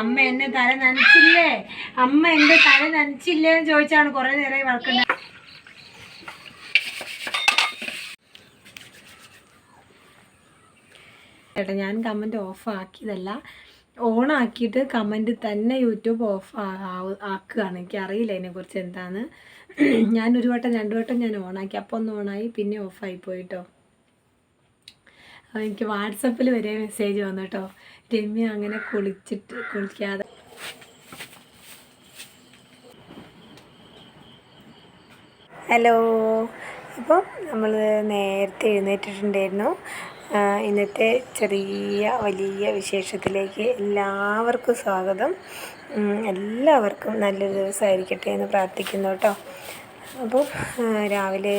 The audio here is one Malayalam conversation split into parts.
അമ്മ എന്നെ തല നനച്ചില്ലേ? അമ്മ എന്റെ തല നനച്ചില്ലേ എന്ന് ചോദിച്ചാണ് കൊറേ നേരമായി വളർക്കുന്നത്. ചേട്ടാ ഞാൻ കമന്റ് ഓഫ് ആക്കിയതല്ല ഓൺ ആക്കിയിട്ട് കമന്റ് തന്നെ യൂട്യൂബ് ഓഫ് ആക്കുകയാണ്. എനിക്ക് അറിയില്ല അതിനെക്കുറിച്ച് എന്താണ് ഞാൻ ഒരു വട്ടം രണ്ടു വട്ടം ഞാൻ ഓണാക്കി. അപ്പോൾ ഒന്ന് ഓണായി പിന്നെ ഓഫായി പോയിട്ടോ എനിക്ക് വാട്സപ്പിൽ വരെ മെസ്സേജ് വന്നു കേട്ടോ രമ്യ അങ്ങനെ കുളിച്ചിട്ട് കുളിക്കാതെ. ഹലോ. അപ്പോൾ നമ്മൾ നേരത്തെ എഴുന്നേറ്റിട്ടുണ്ടായിരുന്നു. ഇന്നത്തെ ചെറിയ വലിയ വിശേഷത്തിലേക്ക് എല്ലാവർക്കും സ്വാഗതം. എല്ലാവർക്കും നല്ലൊരു ദിവസമായിരിക്കട്ടെ എന്ന് പ്രാർത്ഥിക്കുന്നു കേട്ടോ. അപ്പോൾ രാവിലെ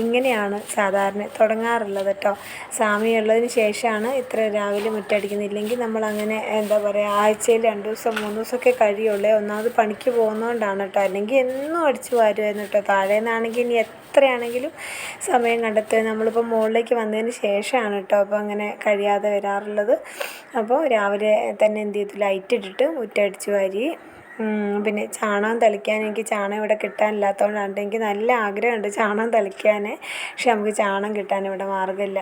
ഇങ്ങനെയാണ് സാധാരണ തുടങ്ങാറുള്ളത് കേട്ടോ. സാമിയുള്ളതിന് ശേഷമാണ് ഇത്ര രാവിലെ മുറ്റടിക്കുന്നത്. ഇല്ലെങ്കിൽ നമ്മളങ്ങനെ എന്താ പറയുക ആഴ്ചയിൽ രണ്ട് ദിവസം മൂന്ന് ദിവസമൊക്കെ കഴിയുള്ളേ ഒന്നാമത് പണിക്ക് പോകുന്നതുകൊണ്ടാണ് കേട്ടോ. അല്ലെങ്കിൽ എന്നും അടിച്ചു വാരുമായിരുന്നു കേട്ടോ. താഴെ നിന്നാണെങ്കിൽ ഇനി എത്രയാണെങ്കിലും സമയം കണ്ടെത്തുക. നമ്മളിപ്പോൾ മുകളിലേക്ക് വന്നതിന് ശേഷമാണ് കേട്ടോ അപ്പോൾ അങ്ങനെ കഴിയാതെ വരാറുള്ളത്. അപ്പോൾ രാവിലെ തന്നെ എന്ത് ചെയ്തു? ലൈറ്റ് ഇട്ടിട്ട് മുറ്റടിച്ചു വാരി പിന്നെ ചാണകം തളിക്കാൻ എനിക്ക് ചാണകം ഇവിടെ കിട്ടാനില്ലാത്തതുകൊണ്ടാണ്. എനിക്ക് നല്ല ആഗ്രഹമുണ്ട് ചാണകം തളിക്കാൻ പക്ഷെ നമുക്ക് ചാണകം കിട്ടാൻ ഇവിടെ മാർഗമില്ല.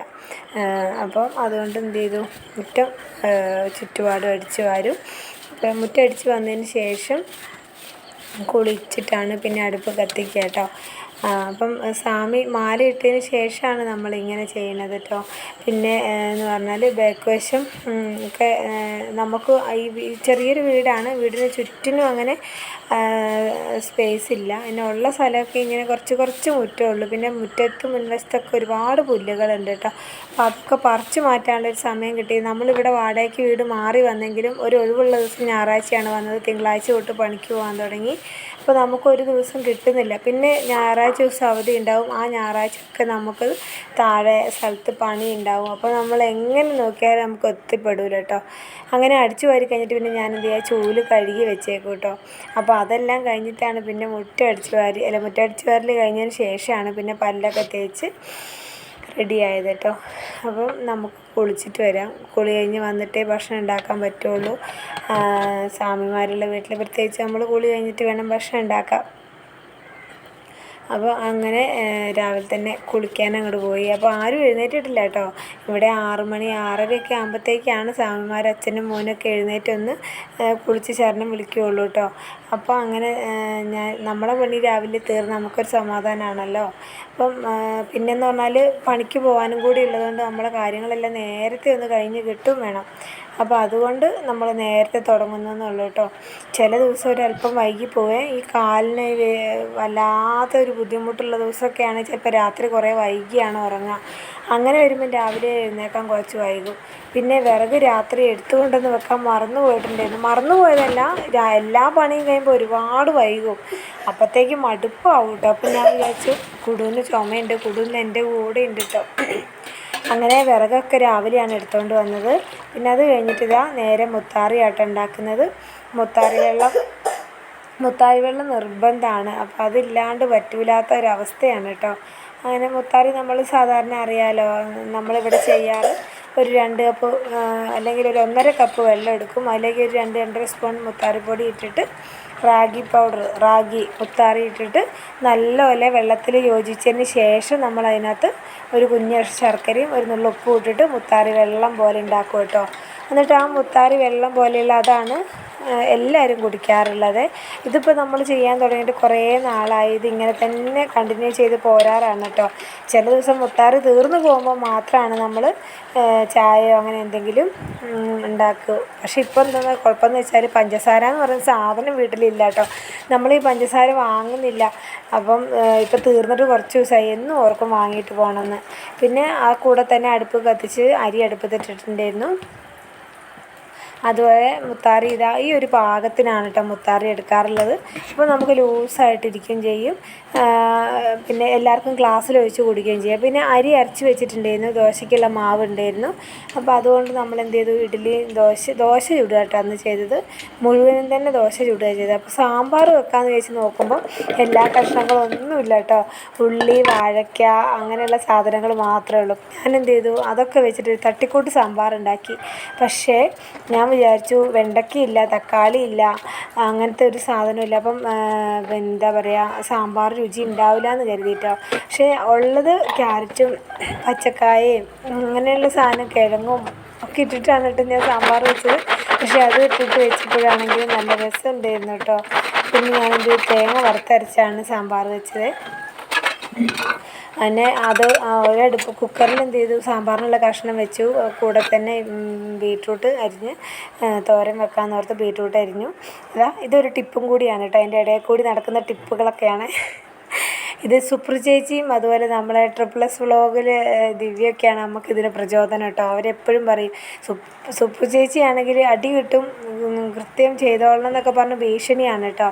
അപ്പം അതുകൊണ്ട് എന്ത് ചെയ്തു? മുറ്റം ചുറ്റുപാടും അടിച്ചു വാരും. അപ്പം മുറ്റം അടിച്ച് വന്നതിന് ശേഷം കുളിച്ചിട്ടാണ് പിന്നെ അടുപ്പ് കത്തിക്കുക കേട്ടോ. അപ്പം സ്വാമി മാല ഇട്ടതിന് ശേഷമാണ് നമ്മളിങ്ങനെ ചെയ്യണത് കേട്ടോ പിന്നെ എന്ന് പറഞ്ഞാൽ ബാക്ക് വശം ഒക്കെ നമുക്ക് ഈ ചെറിയൊരു വീടാണ്. വീടിന് ചുറ്റിനും അങ്ങനെ സ്പേസ് ഇല്ല. പിന്നെ ഉള്ള സ്ഥലമൊക്കെ ഇങ്ങനെ കുറച്ച് കുറച്ച് മുറ്റമേ ഉള്ളൂ പിന്നെ മുറ്റത്ത് മുൻവശത്തൊക്കെ ഒരുപാട് പുല്ലുകളുണ്ട് കേട്ടോ അപ്പോൾ അതൊക്കെ പറിച്ച് മാറ്റാനുള്ള ഒരു സമയം കിട്ടി. നമ്മളിവിടെ വാടകയ്ക്ക് വീട് മാറി വന്നെങ്കിലും ഒരു ഒഴിവുള്ള ദിവസം ഞായറാഴ്ചയാണ് വന്നത്. തിങ്കളാഴ്ച തൊട്ട് പണിക്ക് പോകാൻ തുടങ്ങി. അപ്പോൾ നമുക്ക് ഒരു ദിവസം കിട്ടുന്നില്ല. പിന്നെ ഞായറാഴ്ച ദിവസം അവധി ഉണ്ടാവും. ആ ഞായറാഴ്ച ഒക്കെ നമുക്ക് താഴെ സ്ഥലത്ത് പണി ഉണ്ടാവും. അപ്പോൾ നമ്മൾ എങ്ങനെ നോക്കിയാലും നമുക്ക് എത്തിപ്പെടില്ല കേട്ടോ. അങ്ങനെ അടിച്ചു വാരി കഴിഞ്ഞിട്ട് പിന്നെ ഞാൻ എന്ത് ചെയ്യുക ചൂൽ കഴുകി വെച്ചേക്കും കേട്ടോ. അപ്പോൾ അതെല്ലാം കഴിഞ്ഞിട്ടാണ് പിന്നെ മുറ്റം അടിച്ചു വാരി അല്ല മുറ്റം അടിച്ചു വാരൽ കഴിഞ്ഞതിന് ശേഷമാണ് പിന്നെ പല്ലൊക്കെ തേച്ച് റെഡി ആയത് കേട്ടോ അപ്പം നമുക്ക് കുളിച്ചിട്ട് വരാം. കുളി കഴിഞ്ഞ് വന്നിട്ടേ ഭക്ഷണം ഉണ്ടാക്കാൻ പറ്റുള്ളൂ. സ്വാമിമാരുള്ള വീട്ടിൽ പ്രത്യേകിച്ച് നമ്മൾ കുളി കഴിഞ്ഞിട്ട് വേണം ഭക്ഷണം ഉണ്ടാക്കാം അപ്പോൾ അങ്ങനെ രാവിലെ തന്നെ കുളിക്കാൻ അങ്ങോട്ട് പോയി. അപ്പോൾ ആരും എഴുന്നേറ്റിട്ടില്ല കേട്ടോ. ഇവിടെ ആറു മണി ആറരയൊക്കെ ആകുമ്പോഴത്തേക്കാണ് സ്വാമിമാർ അച്ഛനും മോനൊക്കെ എഴുന്നേറ്റ് ഒന്ന് ഏ, കുളിച്ച് ശരണം വിളിക്കുകയുള്ളൂ കേട്ടോ. അപ്പോൾ അങ്ങനെ ഞാൻ നമ്മളെ പണി രാവിലെ തീർന്ന് നമുക്കൊരു സമാധാനമാണല്ലോ അപ്പം പിന്നെയെന്ന് പറഞ്ഞാൽ പണിക്ക് പോകാനും കൂടി ഉള്ളതുകൊണ്ട് നമ്മളെ കാര്യങ്ങളെല്ലാം നേരത്തെ ഒന്ന് കഴിഞ്ഞ് കിട്ടും വേണം. അപ്പോൾ അതുകൊണ്ട് നമ്മൾ നേരത്തെ തുടങ്ങുന്നതെന്നുള്ളൂ കേട്ടോ ചില ദിവസം ഒരല്പം വൈകി പോവേ ഈ കാലിന് വല്ലാത്തൊരു ബുദ്ധിമുട്ടുള്ള ദിവസമൊക്കെയാണ് ചിലപ്പോൾ രാത്രി കുറേ വൈകിയാണ് ഉറങ്ങുക അങ്ങനെ വരുമ്പോൾ രാവിലെ എഴുന്നേക്കാൻ കുറച്ച് വൈകും. പിന്നെ വിറക് രാത്രി എടുത്തുകൊണ്ടെന്ന് വെക്കാൻ മറന്നു പോയിട്ടുണ്ടായിരുന്നു. മറന്നു പോയതല്ല എല്ലാ പണിയും കഴിയുമ്പോൾ ഒരുപാട് വൈകും. അപ്പോഴത്തേക്കും മടുപ്പാവും കേട്ടോ അപ്പം ഞാൻ വിചാരിച്ചു കുടുന്ന് ചുമയുണ്ട് കുടുന്ന് എന്റെ കൂടെ ഉണ്ട് കേട്ടോ അങ്ങനെ വിറകൊക്കെ രാവിലെയാണ് എടുത്തുകൊണ്ട് വന്നത്. പിന്നെ അത് കഴിഞ്ഞിട്ട് ഇതാ നേരെ മുത്താറിയാട്ടം ഉണ്ടാക്കുന്നത്. മുത്താറി വെള്ളം മുത്താറി വെള്ളം നിർബന്ധമാണ് അപ്പോൾ അതില്ലാണ്ട് പറ്റൂലാത്ത ഒരവസ്ഥയാണ് കേട്ടോ അങ്ങനെ മുത്താറി നമ്മൾ സാധാരണ അറിയാലോ നമ്മളിവിടെ ചെയ്യാറ്. ഒരു രണ്ട് കപ്പ് അല്ലെങ്കിൽ ഒരു ഒന്നര കപ്പ് വെള്ളം എടുക്കും. അതിലേക്ക് ഒരു രണ്ട് രണ്ടര സ്പൂൺ മുത്താറിപ്പൊടി ഇട്ടിട്ട് റാഗി പൗഡർ റാഗി മുത്താറി ഇട്ടിട്ട് നല്ലപോലെ വെള്ളത്തിൽ യോജിച്ചതിന് ശേഷം നമ്മൾ അതിനകത്ത് ഒരു കുഞ്ഞ ശർക്കരയും ഒരു നുള്ളു ഉപ്പും ഇട്ടിട്ട് മുത്താറി വെള്ളം പോലെ ഉണ്ടാക്കും കേട്ടോ. എന്നിട്ട് ആ മുത്താറി വെള്ളം പോലെയുള്ള അതാണ് എല്ലാവരും കുടിക്കാറുള്ളത്. ഇതിപ്പോൾ നമ്മൾ ചെയ്യാൻ തുടങ്ങിയിട്ട് കുറേ നാളായി. ഇങ്ങനെ തന്നെ കണ്ടിന്യൂ ചെയ്ത് പോരാറാണ് കേട്ടോ ചില ദിവസം മുത്താറ് തീർന്നു പോകുമ്പോൾ മാത്രമാണ് നമ്മൾ ചായയോ അങ്ങനെ എന്തെങ്കിലും ഉണ്ടാക്കുക പക്ഷേ ഇപ്പോൾ എന്താ കുഴപ്പമെന്ന് വെച്ചാൽ പഞ്ചസാര എന്ന് പറയുന്ന സാധനം വീട്ടിലില്ല കേട്ടോ നമ്മൾ ഈ പഞ്ചസാര വാങ്ങുന്നില്ല. അപ്പം ഇപ്പോൾ തീർന്നിട്ട് കുറച്ച് ദിവസമായി എന്നും ഓർക്കും വാങ്ങിയിട്ട് പോകണമെന്ന് പിന്നെ ആ കൂടെ തന്നെ അടുപ്പ് കത്തിച്ച് അരി അടുപ്പത്തിട്ടിട്ടുണ്ടായിരുന്നു. അതുപോലെ മുത്താറി ഇതാ ഈ ഒരു പാകത്തിനാണ് കേട്ടോ മുത്താറി എടുക്കാറുള്ളത്. അപ്പോൾ നമുക്ക് ലൂസായിട്ടിരിക്കുകയും ചെയ്യും. പിന്നെ എല്ലാവർക്കും ഗ്ലാസ്സിൽ ഒഴിച്ച് കുടിക്കുകയും ചെയ്യും. പിന്നെ അരി അരച്ച് വെച്ചിട്ടുണ്ടായിരുന്നു. ദോശയ്ക്കുള്ള മാവ് ഉണ്ടായിരുന്നു. അപ്പോൾ അതുകൊണ്ട് നമ്മൾ എന്ത് ചെയ്തു? ഇഡ്ഡലി ദോശ ദോശ ചുടുക കേട്ടോ അന്ന് ചെയ്തത്. മുഴുവനും തന്നെ ദോശ ചുടുക ചെയ്തത്. അപ്പോൾ സാമ്പാർ വെക്കാമെന്ന് വെച്ച് നോക്കുമ്പോൾ എല്ലാ കഷ്ണങ്ങളും ഒന്നുമില്ല കേട്ടോ ഉള്ളി വാഴയ്ക്ക അങ്ങനെയുള്ള സാധനങ്ങൾ മാത്രമേ ഉള്ളൂ. ഞാൻ എന്ത് ചെയ്തു? അതൊക്കെ വെച്ചിട്ട് തട്ടിക്കൂട്ട് സാമ്പാർ ഉണ്ടാക്കി. പക്ഷേ ഞാൻ വിചാരിച്ചു. വെണ്ടയ്ക്കയില്ല തക്കാളിയില്ല അങ്ങനത്തെ ഒരു സാധനമില്ല. അപ്പം എന്താ പറയുക സാമ്പാർ രുചി ഉണ്ടാവില്ല എന്ന് കരുതിയിട്ടോ പക്ഷേ ഉള്ളത് ക്യാരറ്റും പച്ചക്കായയും അങ്ങനെയുള്ള സാധനം കിഴങ്ങും ഒക്കെ ഇട്ടിട്ടാണ് കേട്ടോ ഞാൻ സാമ്പാർ വെച്ചത്. പക്ഷേ അത് ഇട്ടിട്ട് വെച്ചപ്പോഴാണെങ്കിൽ നല്ല രസമുണ്ടായിരുന്നു കേട്ടോ. പിന്നെ ഞാനെന്റെ തേങ്ങ വറുത്തരച്ചാണ് സാമ്പാർ വെച്ചത്. അങ്ങനെ അത് ഒരടുപ്പ് കുക്കറിൽ എന്ത് ചെയ്തു സാമ്പാറിനുള്ള കഷ്ണം വെച്ചു. കൂടെ തന്നെ ബീട്രൂട്ട് അരിഞ്ഞ് തോരൻ വെക്കാമെന്ന് ഓർത്ത് ബീട്രൂട്ട് അരിഞ്ഞു. അതാ ഇതൊരു ടിപ്പും കൂടിയാണ് കേട്ടോ. അതിന്റെ ഇടയിൽ കൂടി നടക്കുന്ന ടിപ്പുകളൊക്കെയാണ്. ഇത് സുപ്ര ചേച്ചിയും അതുപോലെ നമ്മളെ ട്രിപ്പിൾ എസ് വ്ളോഗിൽ ദിവ്യൊക്കെയാണ് നമുക്കിതിന് പ്രചോദനം കേട്ടോ. അവരെപ്പോഴും പറയും സുപ്ര ചേച്ചിയാണെങ്കിൽ അടി കിട്ടും കൃത്യം ചെയ്തോളണം എന്നൊക്കെ പറഞ്ഞ് ഭീഷണിയാണ് കേട്ടോ.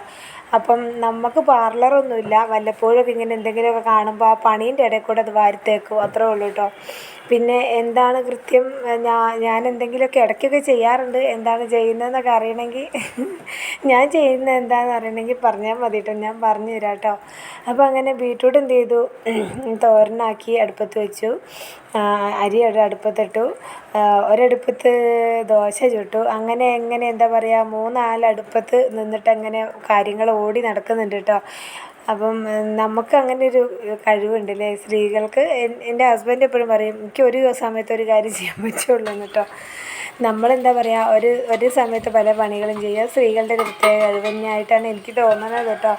അപ്പം നമുക്ക് പാർലറൊന്നുമില്ല വല്ലപ്പോഴും ഇങ്ങനെ എന്തെങ്കിലുമൊക്കെ കാണുമ്പോൾ ആ പണീന്റെ ഇടയിൽ കൂടെ അത് വാരിത്തേക്കും അത്രേ ഉള്ളൂ കേട്ടോ. പിന്നെ എന്താണ് കൃത്യം? ഞാൻ ഞാൻ എന്തെങ്കിലുമൊക്കെ ഇടയ്ക്കൊക്കെ ചെയ്യാറുണ്ട്. എന്താണ് ചെയ്യുന്നതെന്നൊക്കെ അറിയണമെങ്കിൽ ഞാൻ ചെയ്യുന്നത് എന്താണെന്ന് അറിയണമെങ്കിൽ പറഞ്ഞാൽ മതി കേട്ടോ ഞാൻ പറഞ്ഞു തരാം കേട്ടോ അപ്പോൾ അങ്ങനെ ബീട്രൂട്ട് എന്ത് ചെയ്തു? തോരനാക്കി അടുപ്പത്ത് വെച്ചു. അരി ഒരു അടുപ്പത്തിട്ടു. ഒരടുപ്പത്ത് ദോശ ചുട്ടു. അങ്ങനെ എങ്ങനെ എന്താ പറയുക മൂന്നാലടുപ്പത്ത് നിന്നിട്ട് അങ്ങനെ കാര്യങ്ങൾ ഓടി നടക്കുന്നുണ്ട് കേട്ടോ അപ്പം നമുക്ക് അങ്ങനെ ഒരു കഴിവുണ്ട് അല്ലേ സ്ത്രീകൾക്ക് എന്റെ ഹസ്ബൻഡ് എപ്പോഴും പറയും എനിക്ക് ഒരു സമയത്ത് ഒരു കാര്യം ചെയ്യാൻ പറ്റുള്ളൂ എന്നിട്ടോ. നമ്മളെന്താ പറയുക ഒരു ഒരു സമയത്ത് പല പണികളും ചെയ്യുക. സ്ത്രീകളുടെ ഒരു പ്രത്യേക കഴിവ് തന്നെയായിട്ടാണ് എനിക്ക് തോന്നുന്നത് കേട്ടോ.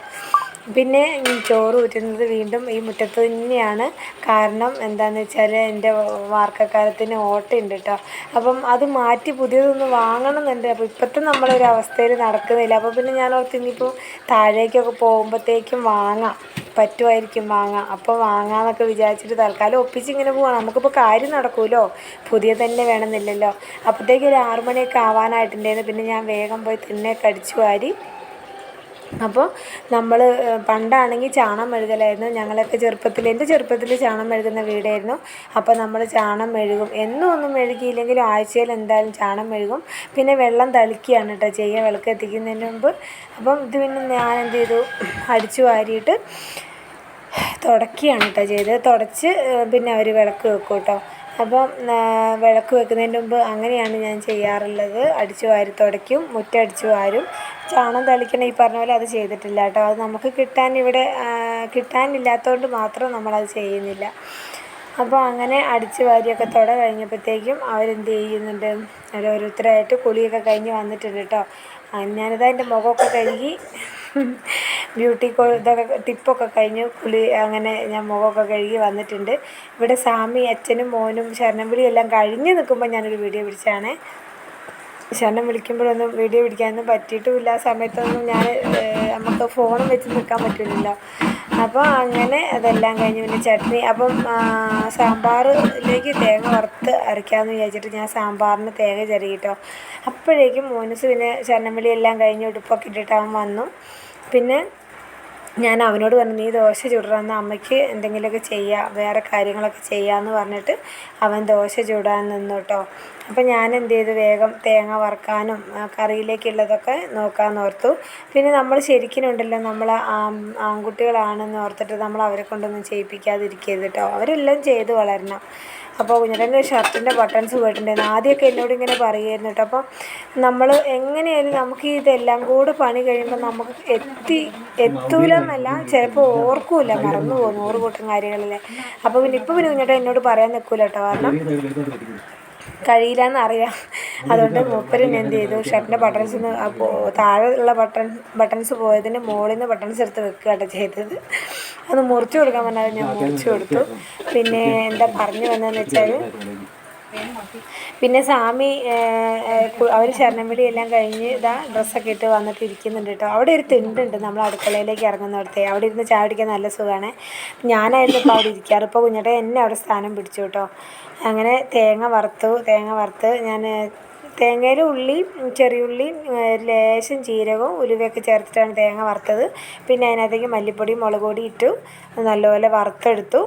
പിന്നെ ചോറ് ഊറ്റുന്നത് വീണ്ടും ഈ മുറ്റത്ത് തന്നെയാണ്. കാരണം എന്താണെന്ന് വെച്ചാൽ എന്റെ വാർക്കക്കാലത്തിന് ഓട്ടയുണ്ട് കേട്ടോ അപ്പം അത് മാറ്റി പുതിയതൊന്ന് വാങ്ങണം എന്നുണ്ട് അപ്പോൾ ഇപ്പോഴത്തെ നമ്മളൊരു അവസ്ഥയിൽ നടക്കുന്നില്ല. അപ്പോൾ പിന്നെ ഞാൻ ഓർത്ത് ഇനിയിപ്പോൾ താഴേക്കൊക്കെ പോകുമ്പോഴത്തേക്കും വാങ്ങാം. പറ്റുമായിരിക്കും വാങ്ങാം. അപ്പോൾ വാങ്ങാമെന്നൊക്കെ വിചാരിച്ചിട്ട് തൽക്കാലം ഒപ്പിച്ചിങ്ങനെ പോവാണ്. നമുക്കിപ്പോൾ കാര്യം നടക്കുമല്ലോ പുതിയ തന്നെ വേണമെന്നില്ലല്ലോ. അപ്പോഴത്തേക്കൊരു ഒരു ആറു മണിയൊക്കെ ആവാനായിട്ടുണ്ടായിരുന്നു പിന്നെ ഞാൻ വേഗം പോയി തന്നെ കടിച്ചു വാരി അപ്പോൾ നമ്മൾ പണ്ടാണെങ്കിൽ ചാണം മെഴുകലായിരുന്നു. ഞങ്ങളൊക്കെ ചെറുപ്പത്തിൽ എന്റെ ചെറുപ്പത്തിൽ ചാണം മെഴുകുന്ന വീടായിരുന്നു. അപ്പോൾ നമ്മൾ ചാണം മെഴുകും. എന്നും ഒന്നും മെഴുകിയില്ലെങ്കിലും ആഴ്ചയിൽ എന്തായാലും ചാണം മെഴുകും. പിന്നെ വെള്ളം തളിക്കുകയാണ് കേട്ടോ ചെയ്യുക. വിളക്ക് എത്തിക്കുന്നതിന് മുമ്പ്. അപ്പം ഇത് പിന്നെ ഞാൻ എന്ത് ചെയ്തു? അടിച്ചു വാരിയിട്ട് തുടക്കുകയാണ് കേട്ടോ ചെയ്തത്. തുടച്ച് പിന്നെ അവർ വിളക്ക് വെക്കും കേട്ടോ അപ്പം വിളക്ക് വെക്കുന്നതിന് മുമ്പ് അങ്ങനെയാണ് ഞാൻ ചെയ്യാറുള്ളത്. അടിച്ചു വാരി തുടയ്ക്കും മുറ്റം വാരും. ചാണം തളിക്കണം ഈ പറഞ്ഞ പോലെ അത് ചെയ്തിട്ടില്ല കേട്ടോ. അത് നമുക്ക് കിട്ടാൻ ഇവിടെ കിട്ടാനില്ലാത്തതുകൊണ്ട് മാത്രം നമ്മളത് ചെയ്യുന്നില്ല. അപ്പോൾ അങ്ങനെ അടിച്ചു വാരിയൊക്കെ തുട കഴിഞ്ഞപ്പോഴത്തേക്കും അവരെന്ത് ചെയ്യുന്നുണ്ട്? ഓരോരുത്തരായിട്ട് കുളിയൊക്കെ കഴിഞ്ഞ് വന്നിട്ടുണ്ട് കേട്ടോ. ഞാനിതാ എന്റെ മുഖമൊക്കെ കഴുകി ബ്യൂട്ടി കോ ഇതൊക്കെ ടിപ്പൊക്കെ കഴിഞ്ഞ്. കുളി അങ്ങനെ ഞാൻ മുഖമൊക്കെ കഴുകി വന്നിട്ടുണ്ട്. ഇവിടെ സ്വാമി അച്ഛനും മോനും ശരണം വിളിയെല്ലാം കഴിഞ്ഞ് നിൽക്കുമ്പോൾ ഞാനൊരു വീഡിയോ പിടിച്ചതാണേ ശരണം വിളിക്കുമ്പോഴൊന്നും വീഡിയോ പിടിക്കാനൊന്നും പറ്റിയിട്ടുമില്ല. ആ സമയത്തൊന്നും ഞാൻ നമുക്ക് ഫോണും വെച്ച് നിൽക്കാൻ പറ്റില്ലല്ലോ. അപ്പോൾ അങ്ങനെ അതെല്ലാം കഴിഞ്ഞ് പിന്നെ ചട്നി. അപ്പം സാമ്പാറിലേക്ക് തേങ്ങ വറുത്ത് അരയ്ക്കാമെന്ന് വിചാരിച്ചിട്ട് ഞാൻ സാമ്പാറിന് തേങ്ങ ചെറിയിട്ടോ അപ്പോഴേക്കും മോനസ് പിന്നെ ശരണം എല്ലാം കഴിഞ്ഞ് ഉടുപ്പൊക്കെ ഇട്ടിട്ട് അവൻ വന്നു. പിന്നെ ഞാൻ അവനോട് പറഞ്ഞു നീ ദോശ ചുടാന്ന് അമ്മയ്ക്ക് എന്തെങ്കിലുമൊക്കെ ചെയ്യാം വേറെ കാര്യങ്ങളൊക്കെ ചെയ്യാമെന്ന് പറഞ്ഞിട്ട് അവൻ ദോശ ചുടാൻ നിന്നു കേട്ടോ അപ്പം ഞാൻ എന്ത് ചെയ്തു വേഗം തേങ്ങ വറുക്കാനും കറിയിലേക്കുള്ളതൊക്കെ നോക്കാമെന്ന് ഓർത്തു പിന്നെ നമ്മൾ ശരിക്കും ഉണ്ടല്ലോ നമ്മൾ ആൺകുട്ടികളാണെന്ന് ഓർത്തിട്ട് നമ്മൾ അവരെ കൊണ്ടൊന്നും ചെയ്യിപ്പിക്കാതിരിക്കരുത് കേട്ടോ അവരെല്ലാം ചെയ്ത് വളരണം. അപ്പോൾ കുഞ്ഞിന്റെ ഷർട്ടിന്റെ ബട്ടൺസ് പോയിട്ടുണ്ടായിരുന്നു. ആദ്യമൊക്കെ എന്നോട് ഇങ്ങനെ പറയുമായിരുന്നു കേട്ടോ അപ്പം നമ്മൾ എങ്ങനെയായാലും നമുക്ക് ഇതെല്ലാം കൂടെ പണി കഴിയുമ്പോൾ നമുക്ക് എത്തി എത്തൂല എന്നല്ല ചിലപ്പോൾ ഓർക്കൂല മറന്നു പോകും നൂറ് കൂട്ടം കാര്യങ്ങളിലെ. അപ്പോൾ പിന്നെ ഇപ്പോൾ പിന്നെ കുഞ്ഞേട്ടൻ എന്നോട് പറയാൻ നിൽക്കൂല കേട്ടോ കാരണം കഴിയില്ല എന്നറിയാം അതുകൊണ്ട് മൂപ്പരൻ എന്ത് ചെയ്തു? ഷർട്ടിന്റെ ബട്ടൺസ് താഴെ ഉള്ള ബട്ടൺ ബട്ടൺസ് പോയതിന് മുകളിൽ നിന്ന് ബട്ടൺസ് എടുത്ത് വെക്കുകയാണ് ചെയ്തത്. അത് മുറിച്ചു കൊടുക്കാൻ പറഞ്ഞാൽ ഞാൻ മുറിച്ചു കൊടുത്തു. പിന്നെ എന്താ പറഞ്ഞു വന്നതെന്ന് വെച്ചാൽ പിന്നെ സ്വാമി അവർ ശരണംവിളി എല്ലാം കഴിഞ്ഞ് ഇതാ ഡ്രസ്സൊക്കെ ഇട്ട് വന്നിട്ട് ഇരിക്കുന്നുണ്ട് കേട്ടോ. അവിടെ ഒരു തിണ്ടുണ്ട് നമ്മൾ അടുക്കളയിലേക്ക് ഇറങ്ങുന്നിടത്തെ. അവിടെ ഇരുന്ന് ചായ കുടിക്കാൻ നല്ല സുഖമാണ് ഞാനായിരുന്നു ഇപ്പോൾ അവിടെ ഇരിക്കാറ്. ഇപ്പോൾ കുഞ്ഞേട്ടൻ എന്നെ അവിടെ സ്ഥാനം പിടിച്ചു കേട്ടോ. അങ്ങനെ തേങ്ങ വറുത്തു. തേങ്ങ വറുത്ത് ഞാൻ തേങ്ങയിൽ ഉള്ളി ചെറിയുള്ളിയും ലേശം ജീരകവും ഉലുവയൊക്കെ ചേർത്തിട്ടാണ് തേങ്ങ വറുത്തത്. പിന്നെ അതിനകത്തേക്ക് മല്ലിപ്പൊടി മുളക് പൊടി ഇട്ടു. നല്ലപോലെ വറുത്തെടുത്തു.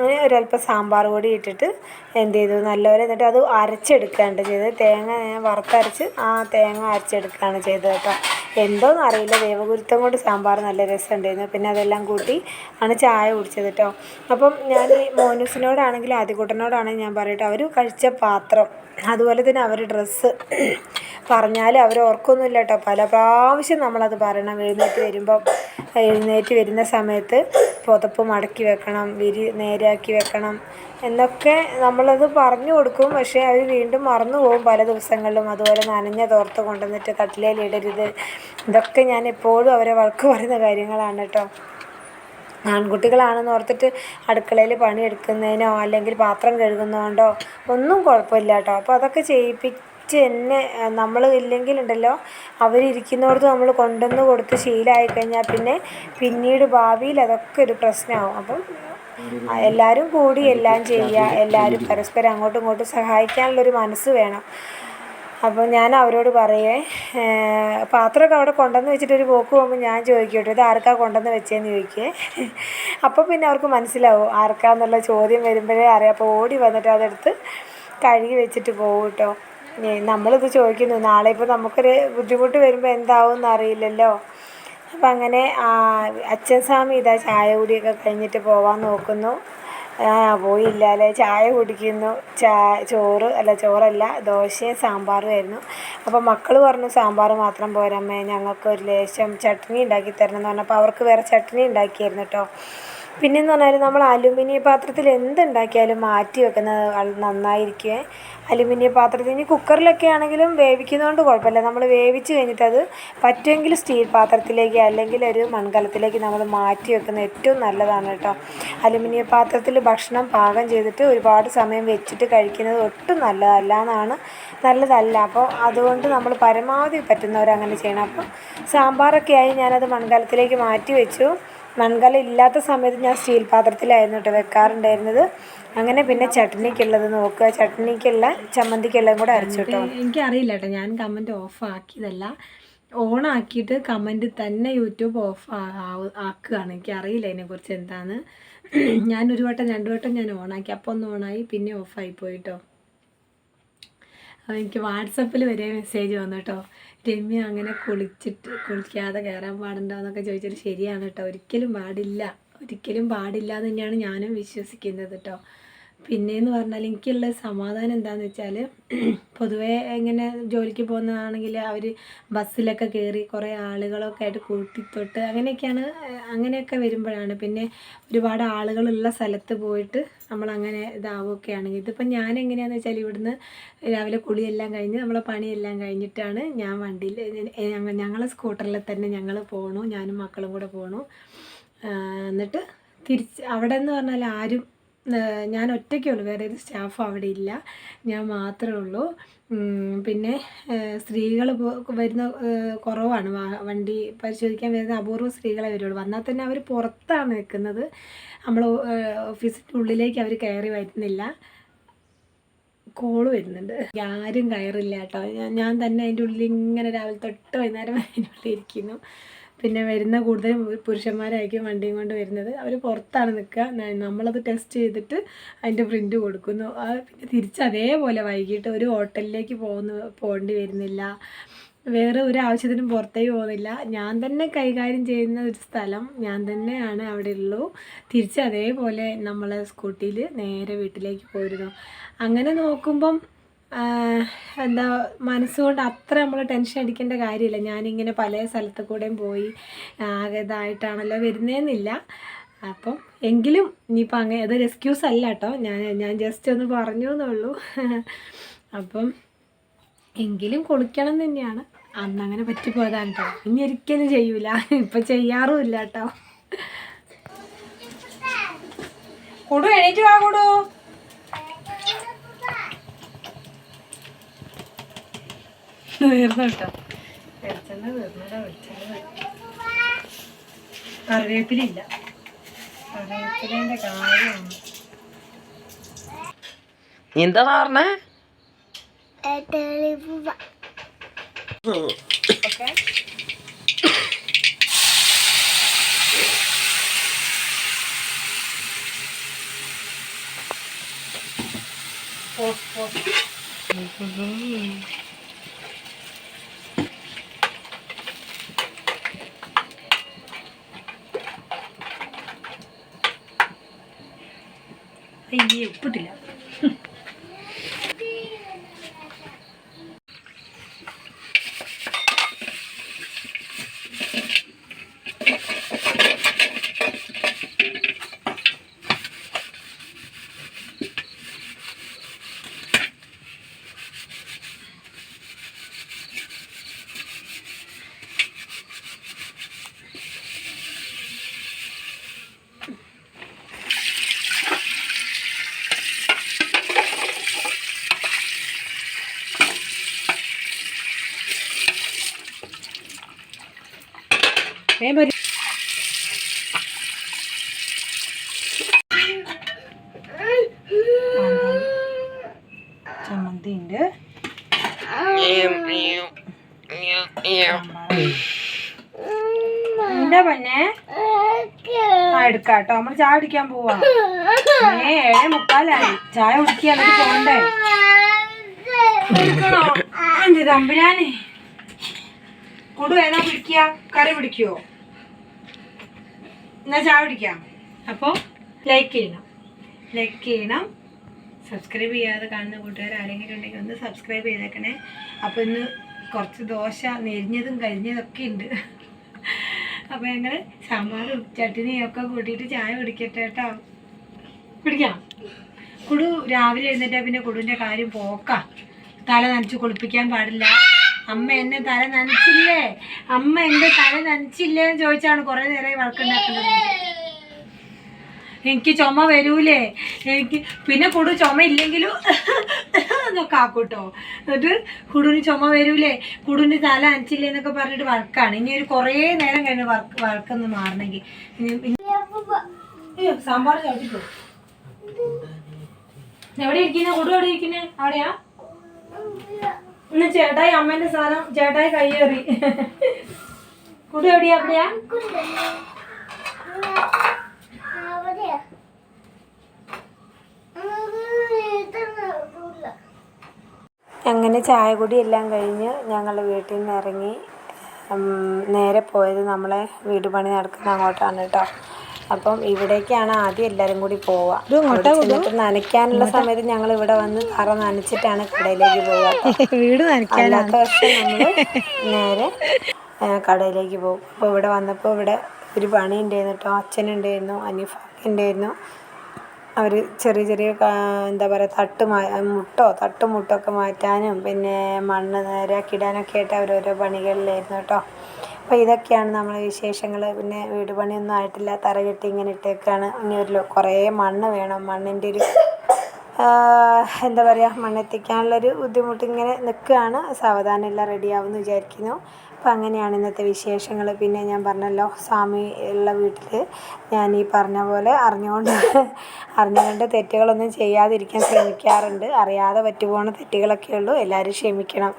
ഒരല്പം സാമ്പാർ പൊടി ഇട്ടിട്ട് എന്ത് ചെയ്തു? നല്ലപോലെ എന്നിട്ട് അത് അരച്ചെടുക്കുകയാണ് ചെയ്തത്. തേങ്ങ ഞാൻ വറുത്തരച്ച് ആ തേങ്ങ അരച്ചെടുക്കുകയാണ് ചെയ്തത് കേട്ടോ. എന്തോന്ന് അറിയില്ല. ദേവഗുരുത്തം കൊണ്ട് സാമ്പാർ നല്ല രസമുണ്ടായിരുന്നു. പിന്നെ അതെല്ലാം കൂട്ടി ആണ് ചായ കുടിച്ചത് കേട്ടോ അപ്പം ഞാൻ മോനൂസിനോടാണെങ്കിലും ആദ്യകൂട്ടനോടാണെങ്കിൽ ഞാൻ പറയട്ടെ അവർ കഴിച്ച പാത്രം അതുപോലെ തന്നെ അവരുടെ ഡ്രസ്സ് പറഞ്ഞാൽ അവർ ഓർക്കൊന്നുമില്ല കേട്ടോ പല പ്രാവശ്യം നമ്മളത് പറയണം. എഴുന്നേറ്റ് വരുമ്പോൾ എഴുന്നേറ്റ് വരുന്ന സമയത്ത് പുതപ്പ് മടക്കി വെക്കണം വിരി നേരെയാക്കി വെക്കണം. എന്നൊക്കെ നമ്മളത് പറഞ്ഞു കൊടുക്കും. പക്ഷേ അവർ വീണ്ടും മറന്നു പോകും പല ദിവസങ്ങളിലും. അതുപോലെ നനഞ്ഞ തോർത്ത് കൊണ്ടുവന്നിട്ട് കട്ടിലേൽ ഇടരുത്. ഇതൊക്കെ ഞാൻ എപ്പോഴും അവരെ വഴക്ക് പറയുന്ന കാര്യങ്ങളാണ് കേട്ടോ. ആൺകുട്ടികളാണെന്ന് ഓർത്തിട്ട് അടുക്കളയിൽ പണിയെടുക്കുന്നതിനോ അല്ലെങ്കിൽ പാത്രം കഴുകുന്നതുകൊണ്ടോ ഒന്നും കുഴപ്പമില്ല കേട്ടോ. അപ്പോൾ അതൊക്കെ ചെയ്യിപ്പിച്ച് എന്നെ നമ്മൾ ഇല്ലെങ്കിലുണ്ടല്ലോ അവരിയ്ക്കുന്നിടത്ത് നമ്മൾ കൊണ്ടുവന്ന് കൊടുത്ത് ശീലമായി കഴിഞ്ഞാൽ പിന്നെ പിന്നീട് ഭാവിയിൽ അതൊക്കെ ഒരു പ്രശ്നമാവും. അപ്പം എല്ലാവരും കൂടി എല്ലാം ചെയ്യുക എല്ലാവരും പരസ്പരം അങ്ങോട്ടും ഇങ്ങോട്ടും സഹായിക്കാനുള്ളൊരു മനസ്സ് വേണം. അപ്പോൾ ഞാൻ അവരോട് പറയേ പാത്രമൊക്കെ അവിടെ കൊണ്ടുവന്ന് വെച്ചിട്ട് ഒരു പോക്ക് പോകുമ്പോൾ ഞാൻ ചോദിക്കട്ടെ ഇത് ആർക്കാ കൊണ്ടുവന്ന് വെച്ചതെന്ന് ചോദിക്കേ. അപ്പോൾ പിന്നെ അവർക്ക് മനസ്സിലാവും ആർക്കാന്നുള്ള ചോദ്യം വരുമ്പോഴേ അറിയാം. അപ്പോൾ ഓടി വന്നിട്ട് അതെടുത്ത് കഴുകി വെച്ചിട്ട് പോകും കേട്ടോ. നമ്മളിത് ചോദിക്കുന്നു നാളെ ഇപ്പോൾ നമുക്കൊരു ബുദ്ധിമുട്ട് വരുമ്പോൾ എന്താവും എന്നറിയില്ലല്ലോ അപ്പം അങ്ങനെ അച്ഛൻ സ്വാമി ഇതാ ചായ കുടിയൊക്കെ കഴിഞ്ഞിട്ട് പോവാൻ നോക്കുന്നു. പോയില്ല അല്ലേ? ചായ കുടിക്കുന്നു. ചാ ചോറ് അല്ല ചോറല്ല ദോശയും സാമ്പാറും ആയിരുന്നു. അപ്പോൾ മക്കൾ പറഞ്ഞു സാമ്പാർ മാത്രം പോരമ്മേ ഞങ്ങൾക്ക് ഒരു ലേശം ചട്നി ഉണ്ടാക്കി തരണം എന്ന് പറഞ്ഞപ്പോൾ അവർക്ക് വേറെ ചട്നി ഉണ്ടാക്കിയായിരുന്നു കേട്ടോ പിന്നെന്ന് പറഞ്ഞാൽ നമ്മൾ അലുമിനിയ പാത്രത്തിൽ എന്തുണ്ടാക്കിയാലും മാറ്റി വെക്കുന്നത് നന്നായിരിക്കുമേ അലുമിനിയ പാത്രത്തിൽ ഇനി കുക്കറിലൊക്കെ ആണെങ്കിലും വേവിക്കുന്നതുകൊണ്ട് കുഴപ്പമില്ല നമ്മൾ വേവിച്ച് കഴിഞ്ഞിട്ട് അത് പറ്റുമെങ്കിൽ സ്റ്റീൽ പാത്രത്തിലേക്ക് അല്ലെങ്കിൽ ഒരു മൺകലത്തിലേക്ക് നമ്മൾ മാറ്റി വെക്കുന്നത് ഏറ്റവും നല്ലതാണ് കേട്ടോ. അലുമിനിയ പാത്രത്തിൽ ഭക്ഷണം പാകം ചെയ്തിട്ട് ഒരുപാട് സമയം വെച്ചിട്ട് കഴിക്കുന്നത് ഒട്ടും നല്ലതല്ല എന്നാണ് നല്ലതല്ല. അപ്പോൾ അതുകൊണ്ട് നമ്മൾ പരമാവധി പറ്റുന്നവരങ്ങനെ ചെയ്യണം. അപ്പോൾ സാമ്പാറൊക്കെ ആയി ഞാനത് മൺകലത്തിലേക്ക് മാറ്റി വെച്ചു. മൺകലം ഇല്ലാത്ത സമയത്ത് ഞാൻ സ്റ്റീൽ പാത്രത്തിലായിരുന്നു കേട്ടോ വെക്കാറുണ്ടായിരുന്നത്. അങ്ങനെ പിന്നെ ചട്നിക്കുള്ളത് നോക്കുക. ചട്നിക്കുള്ള ചമ്മന്തിക്കുള്ളതും കൂടെ അരച്ചു കേട്ടോ. എനിക്കറിയില്ല കേട്ടോ. ഞാൻ കമന്റ് ഓഫ് ആക്കിയതല്ല. ഓൺ ആക്കിയിട്ട് കമന്റ് തന്നെ യൂട്യൂബ് ഓഫ് ആക്കുകയാണ്. എനിക്കറിയില്ല അതിനെക്കുറിച്ച് എന്താണ് ഞാൻ ഒരു വട്ടം രണ്ട് വട്ടം ഞാൻ ഓണാക്കി അപ്പോൾ ഒന്ന് ഓണായി പിന്നെ ഓഫായി പോയിട്ടോ അപ്പോൾ എനിക്ക് വാട്സപ്പിൽ വരെ മെസ്സേജ് വന്നു കേട്ടോ. രമ്യ അങ്ങനെ കുളിച്ചിട്ട് കുളിക്കാതെ കയറാൻ പാടുണ്ടോ എന്നൊക്കെ ചോദിച്ചാൽ ശരിയാണ് കേട്ടോ. ഒരിക്കലും പാടില്ല. ഒരിക്കലും പാടില്ല എന്ന് തന്നെയാണ് ഞാനും വിശ്വസിക്കുന്നത് കേട്ടോ. പിന്നെയെന്ന് പറഞ്ഞാൽ എനിക്കുള്ള സമാധാനം എന്താണെന്ന് വെച്ചാൽ പൊതുവേ ഇങ്ങനെ ജോലിക്ക് പോകുന്നതാണെങ്കിൽ അവർ ബസ്സിലൊക്കെ കയറി കുറേ ആളുകളൊക്കെ ആയിട്ട് കൂട്ടിത്തൊട്ട് അങ്ങനെയൊക്കെയാണ് അങ്ങനെയൊക്കെ വരുമ്പോഴാണ്. പിന്നെ ഒരുപാട് ആളുകളുള്ള സ്ഥലത്ത് പോയിട്ട് നമ്മളങ്ങനെ ഇതാവുകയൊക്കെ ആണെങ്കിൽ ഇതിപ്പം ഞാൻ എങ്ങനെയാണെന്ന് വെച്ചാൽ ഇവിടുന്ന് രാവിലെ കുളിയെല്ലാം കഴിഞ്ഞ് നമ്മളെ പണിയെല്ലാം കഴിഞ്ഞിട്ടാണ് ഞാൻ വണ്ടിയിൽ ഞങ്ങളെ സ്കൂട്ടറിൽ തന്നെ ഞങ്ങൾ പോകണു ഞാനും മക്കളും കൂടെ പോകണു എന്നിട്ട് തിരിച്ച് അവിടെ എന്ന് പറഞ്ഞാൽ ആരും ഞാൻ ഒറ്റയ്ക്കുള്ളൂ. വേറെ ഒരു സ്റ്റാഫ് അവിടെ ഇല്ല. ഞാൻ മാത്രമേ ഉള്ളൂ. പിന്നെ സ്ത്രീകൾ വരുന്ന കുറവാണ്. വണ്ടി പരിശോധിക്കാൻ വരുന്ന അപൂർവ സ്ത്രീകളെ വരുള്ളൂ. വന്നാൽ തന്നെ അവർ പുറത്താണ് നിൽക്കുന്നത്. നമ്മൾ ഓഫീസിന്റെ ഉള്ളിലേക്ക് അവർ കയറി വരുന്നില്ല. കോൾ വരുന്നുണ്ട്. ആരും കയറില്ല കേട്ടോ. ഞാൻ തന്നെ അതിന്റെ ഉള്ളിൽ ഇങ്ങനെ രാവിലെ തൊട്ട് വൈകുന്നേരം അതിന്റെ ഉള്ളിൽ ഇരിക്കുന്നു. പിന്നെ വരുന്ന കൂടുതൽ പുരുഷന്മാരായിരിക്കും വണ്ടിയും കൊണ്ട് വരുന്നത്. അവർ പുറത്താണ് നിൽക്കുക. നമ്മളത് ടെസ്റ്റ് ചെയ്തിട്ട് അതിന്റെ പ്രിന്റ് കൊടുക്കുന്നു. പിന്നെ തിരിച്ച് അതേപോലെ വൈകിട്ട് ഒരു ഹോട്ടലിലേക്ക് പോകുന്ന പോകേണ്ടി വരുന്നില്ല. വേറെ ഒരു ആവശ്യത്തിനും പുറത്തേക്ക് പോകുന്നില്ല. ഞാൻ തന്നെ കൈകാര്യം ചെയ്യുന്ന ഒരു സ്ഥലം ഞാൻ തന്നെയാണ് അവിടെ ഉള്ളൂ. തിരിച്ച് അതേപോലെ നമ്മളെ സ്കൂട്ടിയിൽ നേരെ വീട്ടിലേക്ക് പോയിരുന്നു അങ്ങനെ നോക്കുമ്പം എന്താ മനസ്സുകൊണ്ട് അത്ര നമ്മൾ ടെൻഷൻ അടിക്കേണ്ട കാര്യമില്ല. ഞാനിങ്ങനെ പല സ്ഥലത്ത് കൂടെയും പോയി ആകെ ഇതായിട്ടാണല്ലോ വരുന്നതെന്നില്ല അപ്പം എങ്കിലും ഇനിയിപ്പോൾ അങ്ങനെ അതൊരു എക്സ്ക്യൂസ് അല്ല കേട്ടോ ഞാൻ ഞാൻ ജസ്റ്റ് ഒന്ന് പറഞ്ഞു എന്നുള്ളൂ അപ്പം എങ്കിലും കുളിക്കണം തന്നെയാണ്. അന്ന് അങ്ങനെ പറ്റിപ്പോയതാണ് കേട്ടോ ഇനി ഒരിക്കലും ചെയ്യൂല. ഇപ്പം ചെയ്യാറുമില്ല കേട്ടോ കൊടു എണീറ്റ് വാ കൊടു. തീർന്നു കേട്ടോ വെളിച്ചെണ്ണ തീർന്നതാ വെളിച്ചെണ്ണ കറിവേപ്പിലില്ല. കറിവേപ്പിലേന്റെ കാര്യമാണ് എന്താ പറഞ്ഞേ? ഓക്കെ. പോസ് ഓഫ് അയ്യേ ഉപ്പിട്ടില്ല. വേഗം പരി ചമ്മന്തി ഉണ്ട് എന്താ പന്നെ എടുക്കാം നമ്മൾ ചായ കുടിക്കാൻ പോവാ ഏ ഏഴേ മുക്കാലായി ചായ എന്നിട്ട് പോണ്ടേ തമ്പുരാനെ കൊടു ഏതാ പിടിക്കുക കറി പിടിക്കുവോ എന്നാ ചായ കുടിക്കാം? അപ്പോൾ ലൈക്ക് ചെയ്യണം. ലൈക്ക് ചെയ്യണം. സബ്സ്ക്രൈബ് ചെയ്യാതെ കാണുന്ന കൂട്ടുകാർ ആരെങ്കിലും ഉണ്ടെങ്കിൽ ഒന്ന് സബ്സ്ക്രൈബ് ചെയ്തേക്കണേ. അപ്പോൾ ഇന്ന് കുറച്ച് ദോശ നെരിഞ്ഞതും കരിഞ്ഞതൊക്കെ ഉണ്ട്. അപ്പോൾ ഞങ്ങൾ സാമ്പാറും ചട്ടിനിയൊക്കെ കൂട്ടിയിട്ട് ചായ കുടിക്കട്ടെ കേട്ടോ. കുടിക്കാം. കുടു രാവിലെ എഴുന്നേറ്റാ പിന്നെ കുടുവിന്റെ കാര്യം പോക്കാം. തല നനച്ച് കുളിപ്പിക്കാൻ പാടില്ല. അമ്മ എന്നെ തല നനച്ചില്ലേ? അമ്മ എന്റെ തല നനച്ചില്ലേ എന്ന് ചോദിച്ചാണ് കുറേ നേരമായി വഴക്കുണ്ടാക്കുന്നത് എനിക്ക് ചുമ വരൂലേ. എനിക്ക് പിന്നെ കുടു ചുമ ഇല്ലെങ്കിലും? എന്നൊക്കെ ആക്കൂട്ടോ. എന്നിട്ട് കുടുവിന് ചുമ വരൂലേ. കുടുവിന്റെ തല അനച്ചില്ലേ എന്നൊക്കെ പറഞ്ഞിട്ട് വഴക്കാണ് ഇനി ഒരു കുറേ നേരം കഴിഞ്ഞ് വർക്ക് വഴക്കൊന്ന് മാറണമെങ്കിൽ. സാമ്പാർ ചവിട്ടിപ്പോ എവിടെ ഇരിക്കുന്നേ? കുടു എവിടെ ഇരിക്കുന്നേ? അവിടെയാ? ഇന്ന് ചേട്ടായി അമ്മേന്റെ സാധനം ചേട്ടായി കയ്യേറി കുടി എവിടെയാ അവിടെയാ അങ്ങനെ ചായ കൂടി എല്ലാം കഴിഞ്ഞ് ഞങ്ങൾ വീട്ടിൽ നിന്ന് ഇറങ്ങി നേരെ പോയത് നമ്മളെ വീട് പണി നടക്കുന്ന അങ്ങോട്ടാണ് കേട്ടോ. അപ്പം ഇവിടേക്കാണ് ആദ്യം എല്ലാവരും കൂടി പോവുക എന്നിട്ട് നനയ്ക്കാനുള്ള സമയത്ത് ഞങ്ങൾ ഇവിടെ വന്ന് കറ നനച്ചിട്ടാണ് കടയിലേക്ക് പോവുക വീട് അല്ലാത്ത വർഷം നമ്മൾ നേരെ കടയിലേക്ക് പോകും. അപ്പോൾ ഇവിടെ വന്നപ്പോൾ ഇവിടെ ഒരു പണി ഉണ്ടായിരുന്നു കേട്ടോ. അച്ഛനുണ്ടായിരുന്നു അനീഫ ഉണ്ടായിരുന്നു. അവർ ചെറിയ ചെറിയ എന്താ പറയുക തട്ട് മാ മുട്ടോ തട്ടും മുട്ടൊക്കെ മാറ്റാനും പിന്നെ മണ്ണ് നേരെ ഇടാനൊക്കെ ആയിട്ട് അവരോരോ പണികളിലായിരുന്നു കേട്ടോ. അപ്പോൾ ഇതൊക്കെയാണ് നമ്മളെ വിശേഷങ്ങൾ പിന്നെ വീട് പണിയൊന്നും ആയിട്ടില്ല. തറ കെട്ടി ഇങ്ങനെ ഇട്ടേക്കാണ്. ഇനി ഒരു കുറേ മണ്ണ് വേണം. മണ്ണിന്റെ ഒരു എന്താ പറയുക മണ്ണെത്തിക്കാനുള്ളൊരു ബുദ്ധിമുട്ട് ഇങ്ങനെ നിൽക്കുകയാണ് സാവധാനം എല്ലാം റെഡിയാവുമെന്ന് വിചാരിക്കുന്നു. അപ്പം അങ്ങനെയാണ് ഇന്നത്തെ വിശേഷങ്ങൾ പിന്നെ ഞാൻ പറഞ്ഞല്ലോ സ്വാമി ഉള്ള വീട്ടിൽ ഞാൻ ഈ പറഞ്ഞ പോലെ അറിഞ്ഞുകൊണ്ട് അറിഞ്ഞുകൊണ്ട് തെറ്റുകളൊന്നും ചെയ്യാതിരിക്കാൻ ശ്രമിക്കാറുണ്ട്. അറിയാതെ പറ്റുപോണ തെറ്റുകളൊക്കെ ഉള്ളൂ എല്ലാവരും ക്ഷമിക്കണം.